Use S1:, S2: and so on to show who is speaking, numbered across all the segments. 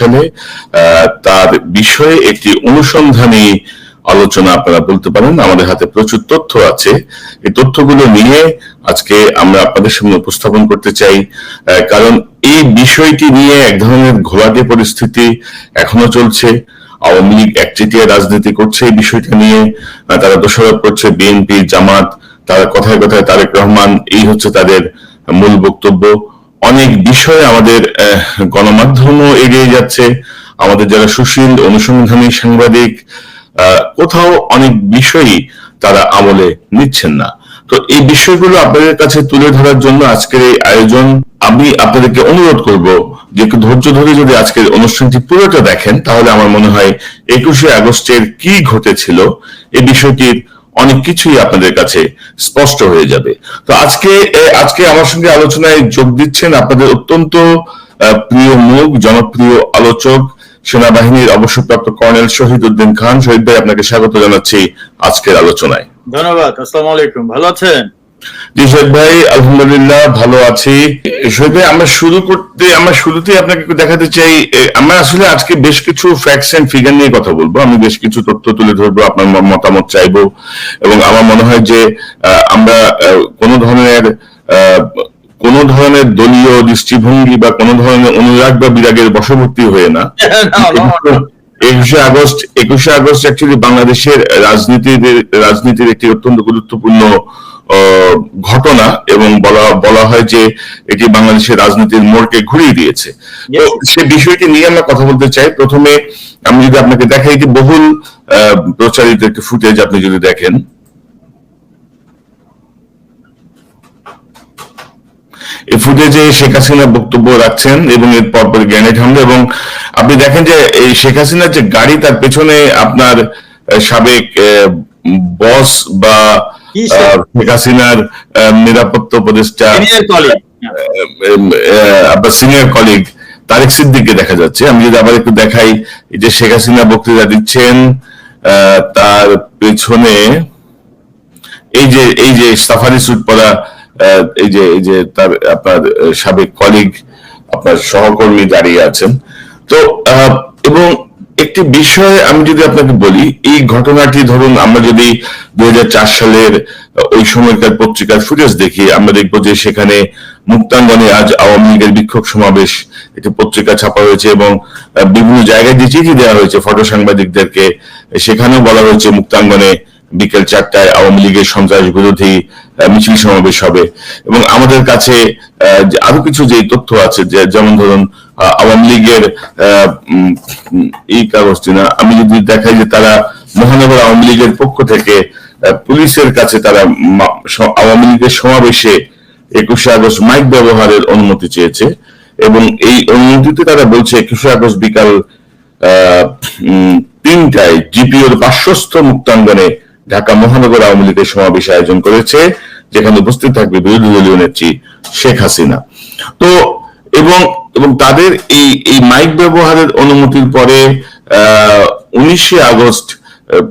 S1: সালে তার বিষয়ে একটি অনুসন্ধানী আলোচনা আপনারা বলতে পারেন। আমাদের হাতে প্রচুর তথ্য আছে। এই তথ্যগুলো নিয়ে আজকে আমরা আপনাদের সামনে উপস্থাপন করতে চাই কারণ এই বিষয়টি নিয়ে এক ধরনের ঘোলাটে পরিস্থিতি এখনও চলছে। আওয়ামী লীগ একচেটিয়া রাজনীতি করছে এই বিষয়টা নিয়ে তারা দোষারোপ করছে বিএনপি জামাত, তারা কথায় কথায় তারেক রহমান, এই হচ্ছে তাদের মূল বক্তব্য। অনেক বিষয়ে আমাদের গণমাধ্যমও এগিয়ে যাচ্ছে। আমাদের যারা সুশীল, অনুসন্ধানী, সাংবাদিক কোথাও অনেক বিষয়ই তারা আমলে নিচ্ছেন না। তো এই বিষয়গুলো আপনাদের কাছে তুলে ধরার জন্য আজকের এই আয়োজন আমি আপনাদেরকে অনুরোধ করব যে ধৈর্য ধরে যদি আজকের অনুষ্ঠানটি পুরোটা দেখেন, তাহলে আমার মনে হয় একুশে আগস্টের কি ঘটেছিল এই বিষয়টির অনেক কিছুই আপনাদের কাছে স্পষ্ট হয়ে যাবে। তো আজকে আজকে আমার সঙ্গে আলোচনায় যোগ দিচ্ছেন আপনাদের অত্যন্ত প্রিয় মুখ, জনপ্রিয় আলোচক, সেনাবাহিনীর অবসরপ্রাপ্ত কর্নেল শহীদ উদ্দিন খান। শহীদ ভাই, আপনাকে স্বাগত জানাচ্ছি আজকের আলোচনায়।
S2: ধন্যবাদ, আসসালামু আলাইকুম। ভালো আছেন?
S1: জি শহীদ ভাই আলহামদুলিল্লাহ ভালো আছি। ভাই আমরা শুরু করতে আমরা শুরুতে আপনাকে দেখাতে চাই আমরা আসলে আজকে বেশ কিছু ফ্যাক্টস এন্ড ফিগার নিয়ে কথা বলব। আমি বেশ কিছু তথ্য তুলে ধরবো আপনার মতামত চাইব এবং আমার মনে হয় যে আমরা কোনো ধরনের কোনো ধরনের দলীয় দৃষ্টিভঙ্গি বা কোনো ধরনের অনুরাগ বা বিরাগের বশবর্তী হয়ে না। একুশে আগস্ট একুশে আগস্ট অ্যাকচুয়ালি বাংলাদেশের রাজনীতির রাজনীতির একটি অত্যন্ত গুরুত্বপূর্ণ আহ, ঘটনা এবং বলা বলা হয় যে এটি বাংলাদেশের রাজনীতির মোড়কে ঘুরিয়ে দিয়েছে। তো সে বিষয়টি নিয়ে আমরা কথা বলতে চাই। প্রথমে আমি যদি আপনাকে দেখাই যে বহুল প্রচারিত একটি ফুটেজ আপনি যদি দেখেন। এই ফুটেজে শেখ হাসিনা বক্তব্য রাখছেন এবং এর পরপর গ্রেনেড হামলা এবং আপনি দেখেন যে এই শেখ হাসিনার যে গাড়ি তার পেছনে আপনার আহ, সাবেক বস বা আহ, শেখ হাসিনার আহ, নিরাপত্তা উপদেষ্টা আপনার সিনিয়র কলিগ তারেক সিদ্দিককে দেখা যাচ্ছে। আমি যদি আবার একটু দেখাই যে শেখ হাসিনা বক্তৃতা দিচ্ছেন তার পেছনে এই যে এই যে সাফারি স্যুট পরা এই যে এই যে তার আপনার সাবেক কলিগ আপনার সহকর্মী দাঁড়িয়ে আছেন। তো আহ, একটি বিষয় আমি যদি আপনাকে বলি এই ঘটনাটি ধরুন আমরা যদি দুই সালের ওই সময়কার পত্রিকার ফুটেজ দেখি আমরা দেখব যে সেখানে মুক্তাঙ্গনে আজ আওয়ামী লীগের বিক্ষোভ সমাবেশ একটি পত্রিকা ছাপা হয়েছে এবং বিভিন্ন জায়গায় যে চিঠি দেওয়া হয়েছে ফটো সাংবাদিকদেরকে সেখানেও বলা হয়েছে মুক্তাঙ্গনে বিকেল চারটায় আওয়ামী লীগের সন্ত্রাস বিরোধী মিছিল সমাবেশ হবে। এবং আমাদের কাছে আরও কিছু যে তথ্য আছে যেমন ধরুন আহ, আওয়ামী লীগের এই কাগজটি না, আমি যদি দেখাই যে তারা মহানগর আওয়ামী লীগের পক্ষ থেকে পুলিশের কাছে তারা আওয়ামী লীগের সমাবেশে একুশে আগস্ট মাইক ব্যবহারের অনুমতি চেয়েছে এবং এই অনুমতিতে তারা বলছে একুশে আগস্ট বিকাল তিনটায় জিপিওর পার্শ্বস্থ মুক্তাঙ্গনে ঢাকা মহানগর আওয়ামী লীগের সমাবেশ আয়োজন করেছে, যেখানে উপস্থিত থাকবে বিরোধী দলীয় নেত্রী শেখ হাসিনা। তো এবং এবং তাদের এই এই মাইক ব্যবহারের অনুমতির পরে উনিশে আগস্ট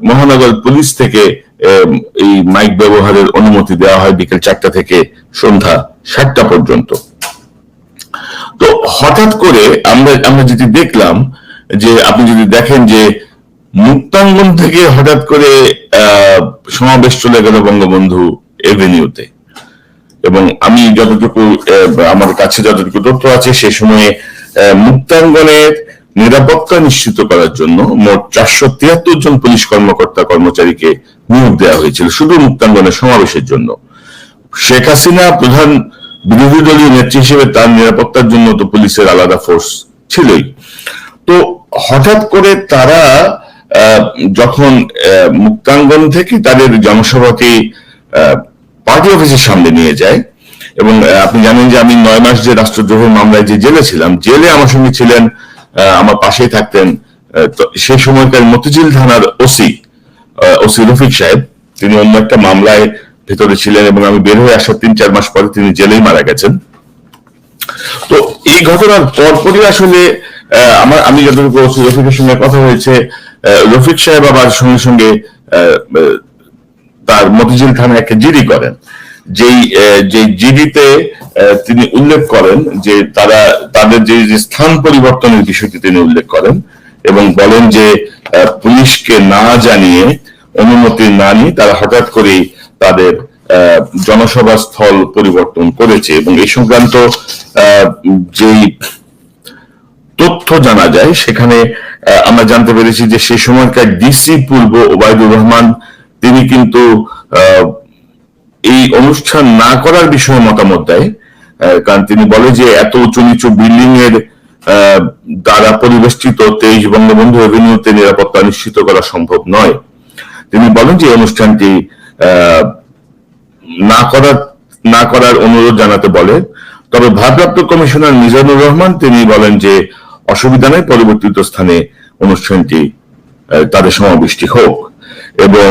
S1: মহানগর পুলিশ থেকে এই মাইক ব্যবহারের অনুমতি দেওয়া হয় বিকেল চারটা থেকে সন্ধ্যা সাতটা পর্যন্ত। তো হঠাৎ করে আমরা আমরা যদি দেখলাম, যে আপনি যদি দেখেন যে মুক্তাঙ্গন থেকে হঠাৎ করে সমাবেশ চলে গেল বঙ্গবন্ধু এভিনিউতে। এবং আমি যতটুকু আমার কাছে যতটুকু তথ্য আছে, সে সময়ে মুক্তাঙ্গনের নিরাপত্তা নিশ্চিত করার জন্য মোট চারশো তিয়াত্তর জন পুলিশ কর্মকর্তা কর্মচারীকে নিয়োগ দেওয়া হয়েছিল, শুধু মুক্তাঙ্গনের সমাবেশের জন্য। শেখ হাসিনা প্রধান বিরোধী দলীয় নেত্রী হিসেবে তার নিরাপত্তার জন্য তো পুলিশের আলাদা ফোর্স ছিলই। তো হঠাৎ করে তারা যখন মুক্তাঙ্গন থেকে তাদের জনসভাকে পার্টি অফিসের সামনে নিয়ে যায় এবং আপনি জানেন যে আমি নয় মাস যে রাষ্ট্রদ্রোহের মামলায় যে জেলে ছিলাম, জেলে আমার সঙ্গে ছিলেন আমার পাশেই থাকতেন সেই সময়কার মতিঝিল থানার ওসি ওসি রফিক সাহেব, তিনি অন্য একটা মামলায় ভেতরে ছিলেন এবং আমি বের হয়ে আসার তিন চার মাস পরে তিনি জেলেই মারা গেছেন। তো এই ঘটনার পরপরই আসলে আমার, আমি যতটুকু ওসি রফিকের সঙ্গে কথা হয়েছে রফিক সাহেব আবার সঙ্গে সঙ্গে তার মতিঝিল থানায় একটা জিডি করেন। যেই যে জিডিতে তিনি উল্লেখ করেন যে তারা, তাদের যে স্থান পরিবর্তনের বিষয়টি তিনি উল্লেখ করেন এবং বলেন যে পুলিশকে না জানিয়ে, অনুমতি না নিয়ে তারা হঠাৎ করেই তাদের জনসভা স্থল পরিবর্তন করেছে এবং এই সংক্রান্ত যেই তথ্য জানা যায়, সেখানে আমরা জানতে পেরেছি যে সেই সময়কার ডিসি পূর্ব ওবায়দুর রহমান তিনি কিন্তু এই অনুষ্ঠান না করার বিষয়ে মতামত দেয় কারণ তিনি বলে যে এত উঁচু নিচু বিল্ডিং এর দ্বারা পরিবেষ্টিত তেইশ বঙ্গবন্ধু এভিনিউতে নিরাপত্তা নিশ্চিত করা সম্ভব নয়। তিনি বলেন যে অনুষ্ঠানটি না করার না করার অনুরোধ জানাতে বলে। তবে ভারপ্রাপ্ত কমিশনার মিজানুর রহমান তিনি বলেন যে অসুবিধা নেই, পরিবর্তিত স্থানে অনুষ্ঠানটি তাদের সমাবেশটি হোক। এবং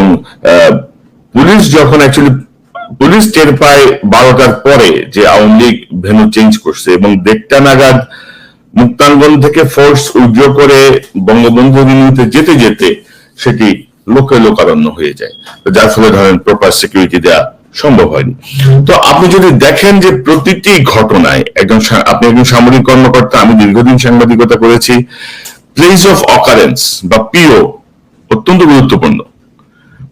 S1: পুলিশ যখন অ্যাকচুয়ালি পুলিশ টের পায় বারোটার পরে যে আওয়ামী লীগ ভেনু চেঞ্জ করছে এবং দেড়টা নাগাদ মুক্তাঙ্গন থেকে ফোর্স উইথড্র করে বঙ্গবন্ধু এভিনিউতে যেতে যেতে সেটি লোকে লোকারণ্য হয়ে যায়। যার ফলে ধরেন প্রপার সিকিউরিটি দেওয়া সম্ভব হয়নি। তো আপনি যদি দেখেন যে প্রতিটি ঘটনায় একজন আপনি একজন সামরিক কর্মকর্তা, আমি দীর্ঘদিন সাংবাদিকতা করেছি প্লেস অফ অকারেন্স বা পিও অত্যন্ত গুরুত্বপূর্ণ।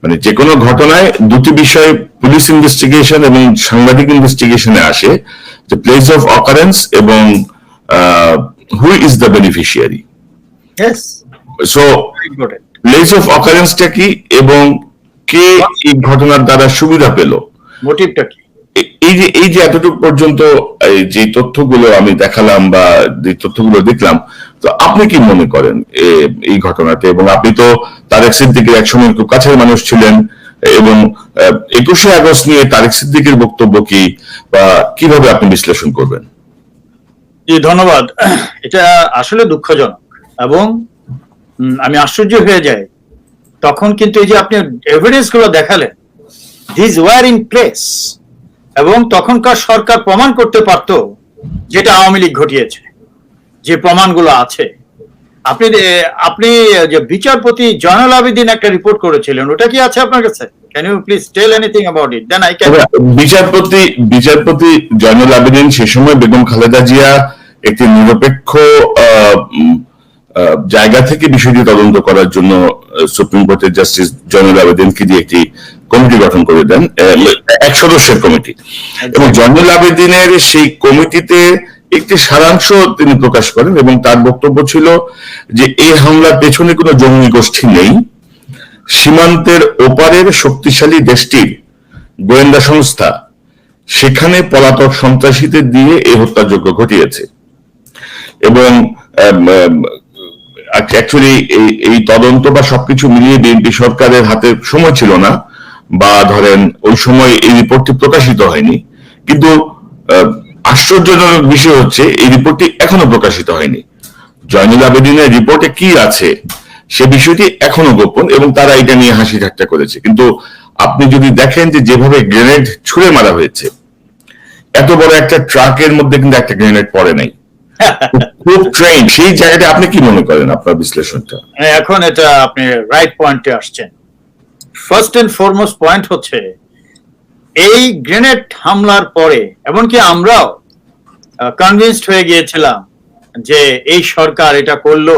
S1: মানে যে কোনো ঘটনায় দুটি বিষয় পুলিশ ইনভেস্টিগেশন এবং সাংবাদিক ইনভেস্টিগেশনে আসে যে প্লেস অফ অকারেন্স এবং who is the beneficiary so place of অকারেন্সটা কি এবং কে এই ঘটনার দ্বারা সুবিধা পেল?
S2: মোটিভটা কি?
S1: এই যে এই যে এতটুকু পর্যন্ত যে তথ্যগুলো আমি দেখালাম বা যে তথ্যগুলো দেখলাম, তো আপনি কি মনে করেন এই ঘটনাতে? এবং আপনি তো তারেক সিদ্দিকের একসময় খুব কাছের মানুষ ছিলেন, এবং একুশে আগস্ট নিয়ে তারেক সিদ্দিকের বক্তব্য কি, বা কীভাবে আপনি বিশ্লেষণ করবেন?
S2: জি, ধন্যবাদ। এটা আসলে দুঃখজনক, এবং আমি আশ্চর্য হয়ে যাই। তখন কিন্তু এই যে আপনি এভিডেন্সগুলো দেখালেন দিস ওয়ার ইন প্লেস এবং তখনকার সরকার প্রমাণ করতে পারতো যেটা আওয়ামী লীগ ঘটিয়েছে, যে প্রমাণগুলো আছে। আপনি আপনি যে বিচারপতি জয়নাল আবেদিন একটা রিপোর্ট করেছিলেন, ওটা কি আছে আপনার কাছে? Can you please tell anything about it then I can
S1: বিচারপতি বিচারপতি জয়নুল আবেদিন সে সময় বেগম খালেদা জিয়া একটি নিরপেক্ষ জায়গা থেকে বিষয়টি তদন্ত করার জন্য সুপ্রিম কোর্টের জাস্টিস জয়নুল আবেদিনকে দিয়ে একটি কমিটি গঠন করে দেন এক সদস্যের কমিটি। এবং জয়নুল আবেদিনের সেই কমিটিতে একটি সারাংশ তিনি প্রকাশ করেন এবং তার বক্তব্য ছিল যে এই হামলার পেছনে কোনো জঙ্গি গোষ্ঠী নেই। সীমান্তের ওপারের শক্তিশালী দেশটির গোয়েন্দা সংস্থা সেখানে পলাতক সন্ত্রাসীদের দিয়ে এই হত্যাযজ্ঞ ঘটিয়েছে। এবং অ্যাকচুয়ালি এই এই তদন্ত বা সবকিছু মিলিয়ে বিএনপি সরকারের হাতে সময় ছিল না। বা ধরেন ওই সময় এই রিপোর্টটি প্রকাশিত হয়নি, কিন্তু আশ্চর্যজনক বিষয় হচ্ছে এই রিপোর্টটি এখনও প্রকাশিত হয়নি। জয়নুল আবেদিনের রিপোর্টে কি আছে সে বিষয়টি এখনও গোপন এবং তারা এটা নিয়ে হাসি ঠাট্টা করেছে। কিন্তু আপনি যদি দেখেন যে যেভাবে গ্রেনেড ছুঁড়ে মারা হয়েছে, এত বড় একটা ট্রাকের মধ্যে কিন্তু একটা গ্রেনেড পড়ে নাই। খুব ট্রেন সেই জায়গাটা আপনি কি মনে করেন আপনার বিশ্লেষণটা?
S2: এখন এটা আপনি রাইট পয়েন্টে আসছেন। ফার্স্ট এন্ড ফরমোস্ট পয়েন্ট হচ্ছে, এই গ্রেনেড হামলার পরে, এমনকি আমরাও কনভিন্সড হয়ে গিয়েছিলাম যে এই সরকার এটা করল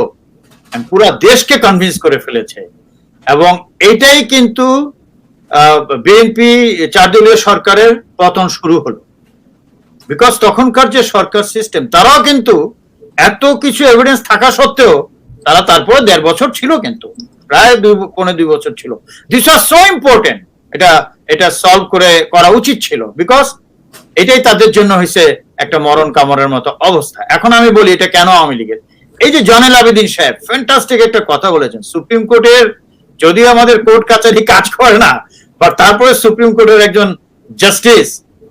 S2: পুরা দেশকে কনভিন্স করে ফেলেছে। এবং এটাই কিন্তু বিএনপি চারদলীয় সরকারের পতন শুরু হলো। বিকজ তখনকার যে সরকার সিস্টেম তারাও কিন্তু এত কিছু এভিডেন্স থাকা সত্ত্বেও, তারা তারপরে দেড় বছর ছিল কিন্তু। প্রায় দুই পনেরো দুই বছর ছিল। দিস আর সো ইম্পর্টেন্ট এটা এটা সলভ করে করা উচিত ছিল। বিকজ এটাই তাদের জন্য হয়েছে একটা মরণ কামড়ের মতো অবস্থা। এখন আমি বলি, এটা কেন আওয়ামী লীগের? এই যে জনেল আবেদিন সাহেব ফ্যান্টাস্টিক একটা কথা বলেছেন। সুপ্রিম কোর্টের যদিও আমাদের কোর্ট কাছারি কাজ করে না বা তারপরে সুপ্রিম কোর্টের একজন জাস্টিস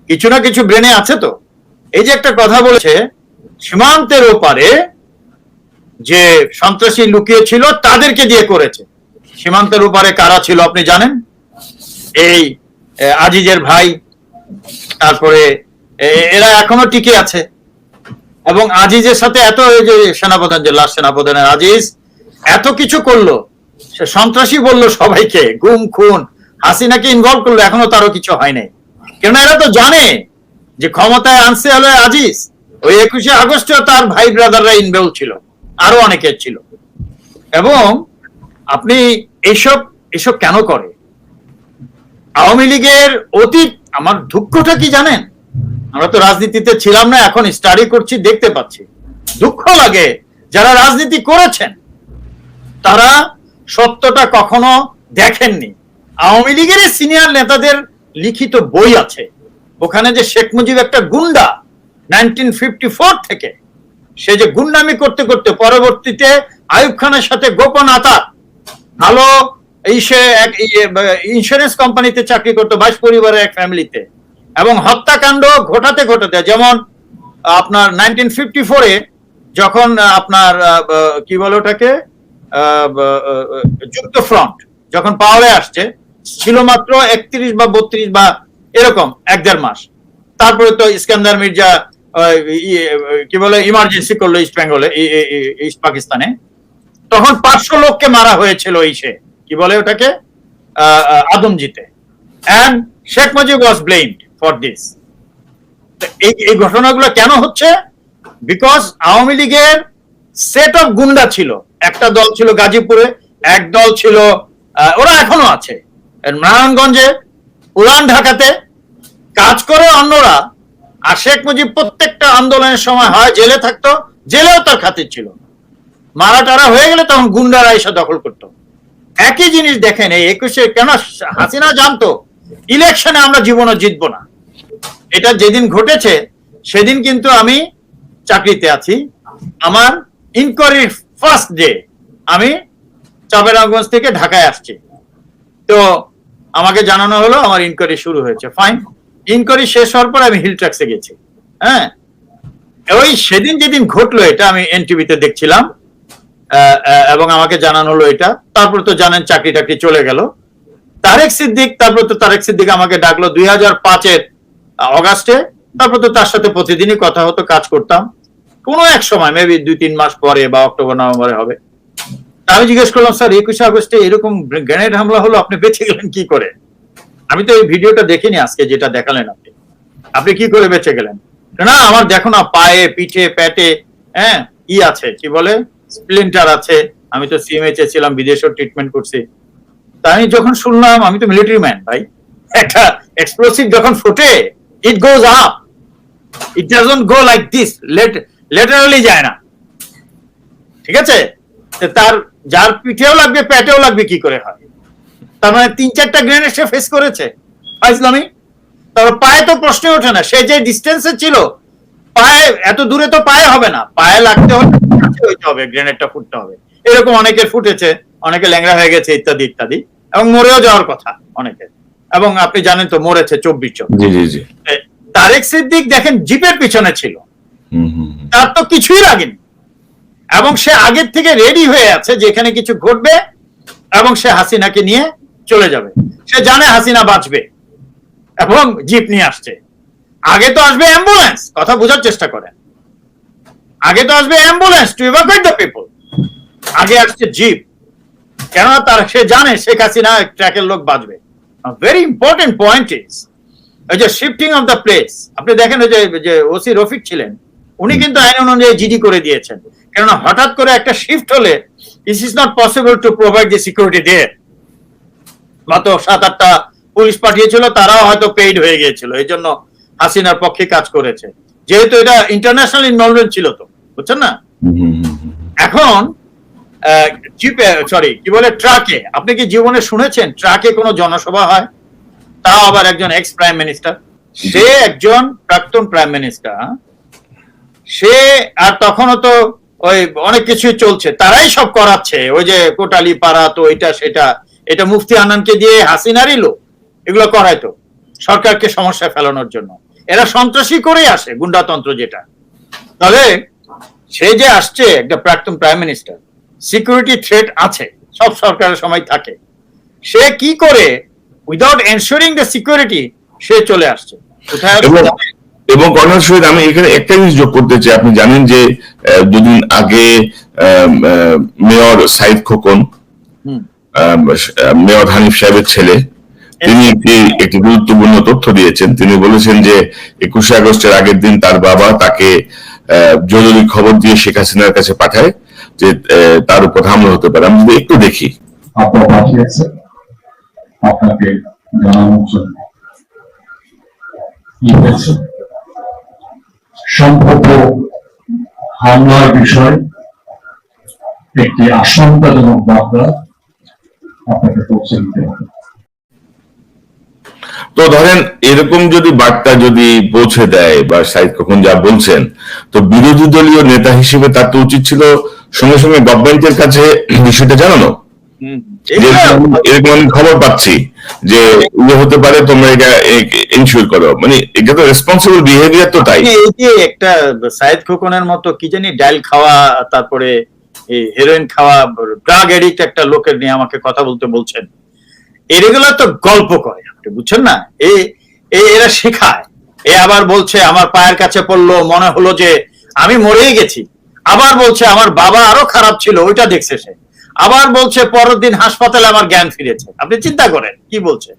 S2: কিছু না কিছু ব্রেনে আছে তো। এই যে একটা কথা বলেছে, সীমান্তের ওপারে যে সন্ত্রাসী লুকিয়ে ছিল তাদেরকে দিয়ে করেছে। সীমান্তের ওপারে কারা ছিল আপনি জানেন? এই আজিজের ভাই, তারপরে এরা এখনও টিকে আছে। এবং আজিজের সাথে এত যে সেনাপ্রধান, যে লাস্ট সেনাপ্রধানের আজিজ, এত কিছু করল। সে সন্ত্রাসী বলল সবাইকে, গুম, খুন। হাসিনাকে ইনভলভ করল, এখনও তারও কিছু হয় নাই। কেন এরা তো জানে যে ক্ষমতায় আনছে হলো আজিজ। ওই একুশে আগস্টেও তার ভাই ব্রাদাররা ইনভলভ ছিল। আরও অনেকের ছিল। এবং আপনি এইসব এসব কেন করে? আওয়ামী লীগের অতীত, আমার দুঃখটা কি জানেন? আমরা তো রাজনীতিতে ছিলাম না, এখন স্টাডি করছি, দেখতে পাচ্ছি। দুঃখ লাগে যারা রাজনীতি করেছেন, তারা সত্যটা কখনো দেখেননি। আওয়ামী লীগের সিনিয়র নেতাদের লিখিত বই আছে। ওখানে যে শেখ মুজিব একটা গুন্ডা নাইনটিন থেকে, সে যে গুন্ডামি করতে করতে পরবর্তীতে আয়ুব খানের সাথে গোপন আতাত ভালো, এই সে এক ইন্স্যুরেন্স কোম্পানিতে চাকরি করতো, বাইশ পরিবারের এক ফ্যামিলিতে এবং হত্যাকাণ্ড ঘটাতে ঘটাতে, যেমন, আপনার নাইনটিন ফিফটি ফোরে যখন আপনার কি বলে ওটাকে? যুক্ত ফ্রন্ট যখন পাওয়ারে আসছে, ছিল মাত্র একত্রিশ বা বত্রিশ বা এরকম, এক দেড় মাস। তারপরে তো ইস্কান্দার মির্জা কি বলে ইমার্জেন্সি করল ইস্ট বেঙ্গলে ইস্ট পাকিস্তানে তখন পাঁচশো লোককে মারা হয়েছিল এই সে। কি বলে ওটাকে? আদমজিতে। And Sheikh Mujib was blamed for this এই এই ঘটনাগুলো কেন হচ্ছে? বিকজ আওয়ামী লীগের সেট অফ গুন্ডা ছিল। একটা দল ছিল গাজীপুরে, এক দল ছিল ওরা এখনও আছে। নারায়ণগঞ্জে পুরান ঢাকাতে কাজ করে অন্যরা, আর শেখ মুজিব প্রত্যেকটা আন্দোলনের সময় হয়, জেলে থাকতো, জেলেও তার খাতির ছিল মারা টারা হয়ে গেলে তখন গুন্ডারা এসে দখল করতো। একই জিনিস দেখেন, এই একুশে কেন হাসিনা জানতো, ইলেকশনে আমরা জীবনে জিতবো না। এটা যেদিন ঘটেছে, সেদিন কিন্তু আমি চাকরিতে আছি। আমার ইনকোয়ারির ফার্স্ট ডে আমি চাপেরাগঞ্জ থেকে ঢাকায় আসছি। তো আমাকে জানানো হলো, আমার ইনকোয়ারি শুরু হয়েছে। ফাইন ইনকোয়ারি শেষ হওয়ার পর আমি হিল ট্যাক্সে গেছি। হ্যাঁ? ওই সেদিন যেদিন ঘটলো, এটা আমি এনটিভিতে দেখছিলাম। এবং আমাকে জানানো হলো এটা। তারপর তো জানেন চাকরি টাকরি চলে গেল। তারেক সিদ্দিক, তারপর তো তারেক সিদ্দিক আমাকে ডাকলো দুই হাজার পাঁচের অগাস্টে। তারপর তো তার সাথে প্রতিদিনই কথা হতো, কাজ করতাম। কোনো এক সময় মেবি দুই, তিন মাস পরে বা অক্টোবর, নভেম্বরে হবে। আমি জিজ্ঞেস করলাম, স্যার, একুশে আগস্টে এরকম গ্রেনেড হামলা হলো, আপনি বেঁচে গেলেন কি করে? আমি তো এই ভিডিওটা দেখিনি আজকে, যেটা দেখালেন আপনি। আপনি কি করে বেঁচে গেলেন? না, আমার দেখো না, পায়ে, পিঠে, প্যাটে হ্যাঁ ই আছে, কি বলে? স্প্লিন্টার আছে, আমি তো সিএমএইচ এ ছিলাম, বিদেশেও ট্রিটমেন্ট করছি। তা আমি যখন শুনলাম, আমি তো মিলিটারি ম্যান ভাই, একটা এক্সপ্লোসিভ যখন ফুটে it goes up it doesn't go like this let literally যায় না। ঠিক আছে? তার, যার পিঠেও লাগবে, পেটেও লাগবে, কি করে হয়? তার মানে তিন চারটা গ্রেনেড সে ফেস করেছে। ইসলামী তারপর পায়ে তো প্রশ্ন ওঠে না। সে যে ডিস্টেন্সে ছিল পায়ে এত দূরে তো পায়ে হবে না। পায়ে লাগতে হলে হইতে হবে গ্রেনেডটা ফুটতে হবে। এরকম অনেকের ফুটেছে অনেকে ল্যাংড়া হয়ে গেছে ইত্যাদি ইত্যাদি। এবং মরেও যাওয়ার কথা অনেকের। এবং আপনি জানেন তো মরেছে চব্বিশ জন। তারেক সিদ্দিক দেখেন জিপের পিছনে ছিল।
S1: হুম হুম হুম।
S2: তার তো কিছুই লাগেনি। এবং সে আগের থেকে রেডি হয়ে আছে যে এখানে কিছু ঘটবে এবং সে হাসিনাকে নিয়ে চলে যাবে। সে জানে হাসিনা বাঁচবে এবং জিপ নিয়ে আসছে। আগে তো আসবে অ্যাম্বুলেন্স কথা বোঝার চেষ্টা করেন। আগে তো আসবে ambulance to evacuate the people আগে আসছে জিপ কেননা তার, সে জানে শেখ হাসিনা ট্র্যাকের লোক বাঁচবে। ভেরি ইম্পর্টেন্ট পয়েন্ট ইজ ওই যে শিফটিং অফ দ্য প্লেস আপনি দেখেন ওই যে ওসি রফিক ছিলেন, উনি কিন্তু আইন অনুযায়ী জিডি করে দিয়েছেন। কেননা হঠাৎ করে একটা শিফট হলে is is not possible to provide the security there মাত্র সাত আটটা পুলিশ পাঠিয়েছিল, তারাও হয়তো পেইড হয়ে গিয়েছিল। এই জন্য হাসিনার পক্ষে কাজ করেছে। যেহেতু এটা ইন্টারন্যাশনাল ইনভলভমেন্ট ছিল তো বুঝছেন না। এখন জিপে সরি কি বলে ট্রাকে আপনি কি জীবনে শুনেছেন ট্রাকে কোনো জনসভা হয়? তাও আবার একজন এক্স প্রাইম মিনিস্টার সে একজন প্রাক্তন প্রাইম মিনিস্টার সে আর তখনও তো ওই অনেক কিছুই চলছে। তারাই সব করাচ্ছে। ওই যে কোটালি পাড়া তো এটা সেটা। এটা মুফতি আনানকে দিয়ে হাসিনারই লোক। এগুলো করাইতো সরকারকে সমস্যায় ফেলানোর জন্য। এরা সন্ত্রাসী করে আসে গুন্ডাতন্ত্র যেটা। তবে সে যে আসছে একটা প্রাক্তন প্রাইম মিনিস্টার সিকিউরিটি থ্রেট আছে সব সরকারের সময় থাকে। সে কি করে উইদাউট এনশোরিং দ্য সিকিউরিটি সে চলে আসছে। কোথায়
S1: এবং কর্নেল শহীদ আমি এখানে একটা জিনিস যোগ করতে চাই। আপনি জানেন যে দুদিন আগে মেয়র সাইদ খোকন মেয়র হানিফ সাহেবের ছেলে তিনি একটি একটি গুরুত্বপূর্ণ তথ্য দিয়েছেন। তিনি বলেছেন যে, একুশে আগস্টের আগের দিন তার বাবা তাকে জরুরি খবর দিয়ে শেখ হাসিনার কাছে পাঠায় যে তার উপর হামলা হতে পারে। আমি একটু দেখি।
S3: আপনাকে জানানোর জন্য। কি হয়েছে? সম্ভাব্য হামলার বিষয় একটি আশঙ্কাজনক বার্তা আপনাকে পৌঁছে দিতে হবে।
S1: তো ধরেন এরকম যদি বার্তা যদি পৌঁছে দেয় বা সাইদ কখন যা বলছেন তো বিরোধী দলীয় নেতা হিসেবে তার তো উচিত ছিল সঙ্গে সঙ্গে গভর্নমেন্টের কাছে বিষয়টা জানানো। এরকম আমি খবর পাচ্ছি যে ইয়ে হতে পারে তোমরা এটা করো। মানে এটা তো রেসপন্সিবল বিহেভিয়ার তো তাই।
S2: এই যে একটা সাইদ খোকনের মতো কি জানি ডাইল খাওয়া তারপরে এই হেরোইন খাওয়া ড্রাগ এডিক্ট একটা লোকের নিয়ে আমাকে কথা বলতে বলছেন। এগুলো তো গল্প আপনি বুঝছেন না? এই এরা শেখায়। এ আবার বলছে, আমার পায়ের কাছে পড়ল, মনে হলো যে আমি মরেই গেছি। আবার বলছে, আমার বাবা আরও খারাপ ছিল, ওইটা দেখছে সে। আবার বলছে, পরের দিন হাসপাতালে আমার জ্ঞান ফিরেছে। আপনি চিন্তা করেন, কি বলছে?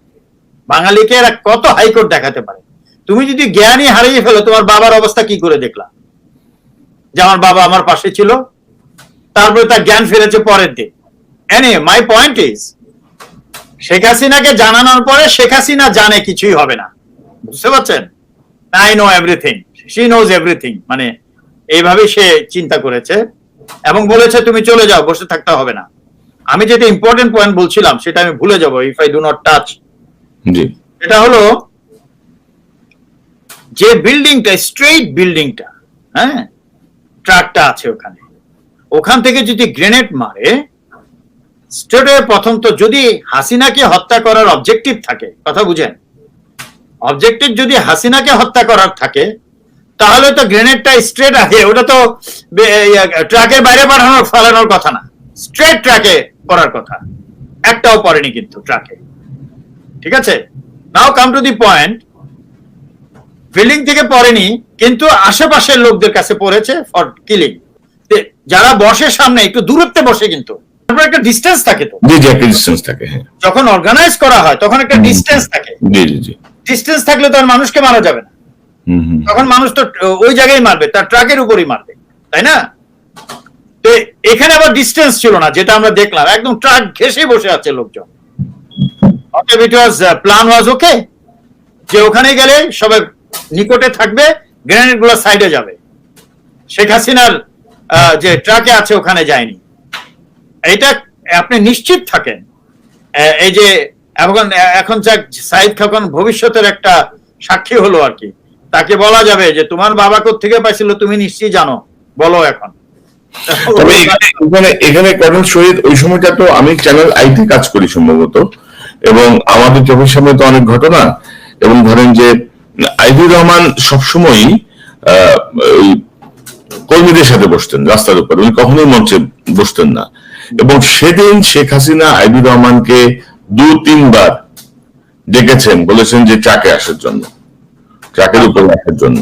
S2: বাঙালিকে এরা কত হাইকোর্ট দেখাতে পারে? তুমি যদি জ্ঞানই হারিয়ে ফেলো, তোমার বাবার অবস্থা কি করে দেখলা? যে আমার বাবা আমার পাশে ছিল, তারপরে তার জ্ঞান ফিরেছে পরের দিন। Any my point is Sheikh হাসিনাকে জানানোর পরে শেখ হাসিনা জানে কিছুই হবে না। বুঝতে পারছেন? I know everything she knows everything মানে এইভাবে সে চিন্তা করেছে এবং বলেছে তুমি চলে যাও বসে থাকতে হবে না। আমি যেটা ইম্পর্টেন্ট পয়েন্ট বলছিলাম সেটা আমি ভুলে যাব if I do not touch
S1: G.
S2: এটা হলো যে বিল্ডিংটা স্ট্রেইট বিল্ডিংটা হ্যাঁ? ট্রাকটা আছে ওখানে। ওখান থেকে যদি গ্রেনেড মারে স্টেটে প্রথম তো যদি হাসিনাকে হত্যা করার অবজেক্টিভ থাকে, কথা বুঝেন? অবজেক্টিভ যদি হাসিনাকে হত্যা করার থাকে, তাহলে তো গ্রেনেডটা স্ট্রেট আগে, ওটা তো ট্রাকের বাইরে পাঠানোর, ফেলানোর কথা না। স্ট্রেট ট্রাকে করার কথা। একটাও পড়েনি কিন্তু ট্রাকে ঠিক আছে? Now come to the point building থেকে পড়েনি, কিন্তু আশেপাশের লোকদের কাছে পড়েছে ফর কিলিং যারা বসে সামনে, একটু দূরত্বে বসে কিন্তু। তারপর একটা ডিস্টেন্স থাকে তো।
S1: জি জি একটা ডিস্টেন্স থাকে হ্যাঁ।
S2: যখন অর্গানাইজ করা হয় তখন একটা। ডিস্টেন্স থাকে।
S1: জি জি জি।
S2: ডিস্টেন্স থাকলে তো আর মানুষকে মারা যাবে না। তখন মানুষ তো ওই জায়গায় মারবে তার ট্রাকের উপরই মারবে তাই না? তো এখানে আবার ডিস্টেন্স ছিল না যেটা আমরা দেখলাম। একদম ট্রাক ঘেসে বসে আছে লোকজন। অতএব ইট ওয়াজ প্ল্যান ওয়াজ ওকে যে ওখানে গেলে সবাই নিকটে থাকবে গ্রেনেডগুলো সাইডে যাবে। শেখ হাসিনার যে ট্রাকে আছে ওখানে যায়নি। এটা আপনি নিশ্চিত থাকেন। এই যে এখন এখন যাক সাইদ খান ভবিষ্যতের একটা সাক্ষী হলো আর কি। তাকে বলা যাবে যে, তোমার বাবা থেকে পাইছিল তুমি নিশ্চয়ই জানো। বলো এখন।
S1: তবে এখানে এখানে শহীদ, ওই সময়টা তো আমি চ্যানেল আইতে কাজ করি সম্ভবত। এবং আমাদের চোখের সামনে তো অনেক ঘটনা। এবং ধরেন যে আইবুর রহমান সবসময়ই কর্মীদের সাথে বসতেন, রাস্তার উপর। উনি কখনোই মঞ্চে বসতেন না। এবং সেদিন শেখ হাসিনা আইবুর রহমানকে দু, তিনবার ডেকেছেন, বলেছেন যে চাকে আসার জন্য, ট্রাকের উপর রাখার জন্য।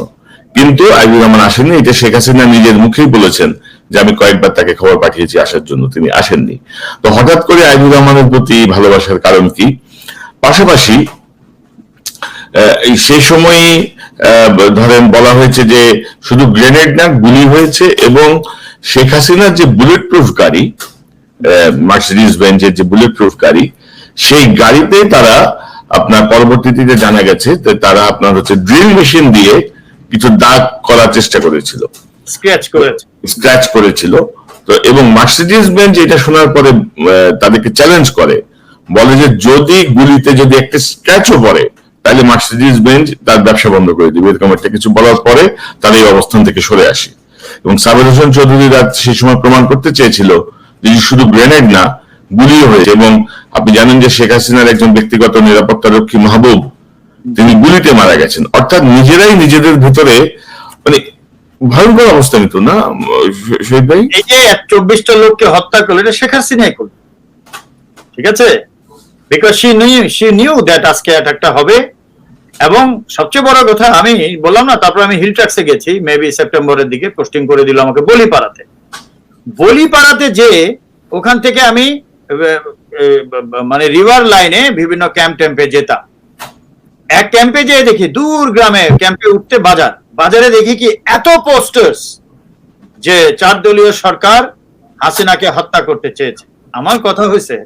S1: কিন্তু আইবুর রহমান আসেননি, এটা শেখ হাসিনা নিজের মুখেই বলেছেন যে আমি কয়েকবার তাকে খবর পাঠিয়েছি, আসার জন্য তিনি আসেননি। তো হঠাৎ করে আইবুর রহমানের প্রতি ভালোবাসার কারণ কি? পাশাপাশি সেই সময় ধরেন বলা হয়েছে যে শুধু গ্রেনেড না, গুলি হয়েছে এবং শেখ হাসিনার যে বুলেট প্রুফ গাড়ি মার্সিডিজ বেঞ্চের যে বুলেট প্রুফ গাড়ি সেই গাড়িতে তারা আপনার পরবর্তীতে জানা গেছে তারা আপনার হচ্ছে ড্রিল মেশিন দিয়ে কিছু দাগ করার চেষ্টা করেছিল।
S2: স্ক্র্যাচ করেছে।
S1: স্ক্র্যাচ করেছিল। তো এবং মার্সিডিজ বেঞ্চ এটা শোনার পরে তাদেরকে চ্যালেঞ্জ করে। বলে যে যদি গুলিতে যদি একটা স্ক্র্যাচও পড়ে তাহলে মার্সিডিজ বেঞ্চ তার ব্যবসা বন্ধ করে দিবে। এরকম একটা কিছু বলার পরে তারা এই অবস্থান থেকে সরে আসে। এবং সাবের হোসেন চৌধুরীরা সেই সময় প্রমাণ করতে চেয়েছিল শুধু গ্রেনেড না, গুলিও হয়েছে এবং আপনি জানেন যে শেখ হাসিনার একজন ব্যক্তিগত নিরাপত্তা রক্ষী মাহবুব, তিনি গুলিতে মারা গেছেন। অর্থাৎ নিজেরাই নিজেদের ভিতরে মানে ভয়ঙ্কর অবস্থা নিত না, শহীদ ভাই?
S2: এই যে চব্বিশটা লোককে হত্যা করল, এটা শেখ হাসিনাই করল। ঠিক আছে? Because she knew she knew that আজকে অ্যাটাকটা হবে। এবং সবচেয়ে বড় কথা, আমি বললাম না, তারপর আমি হিল ট্যাক্সে গেছি মেবি সেপ্টেম্বরের দিকে পোস্টিং করে দিল আমাকে বলিপাড়াতে। বলিপাড়াতে যে ওখান থেকে আমি মানে রিভার লাইনে বিভিন্ন ক্যাম্প ট্যাম্পে যেতাম। এক ক্যাম্পে যেয়ে দেখি দূর গ্রামে ক্যাম্পে উঠতে বাজার। বাজারে দেখি কি এত পোস্টার্স যে চার দলীয় সরকার হাসিনাকে হত্যা করতে চেয়েছে। আমার কথা হয়েছে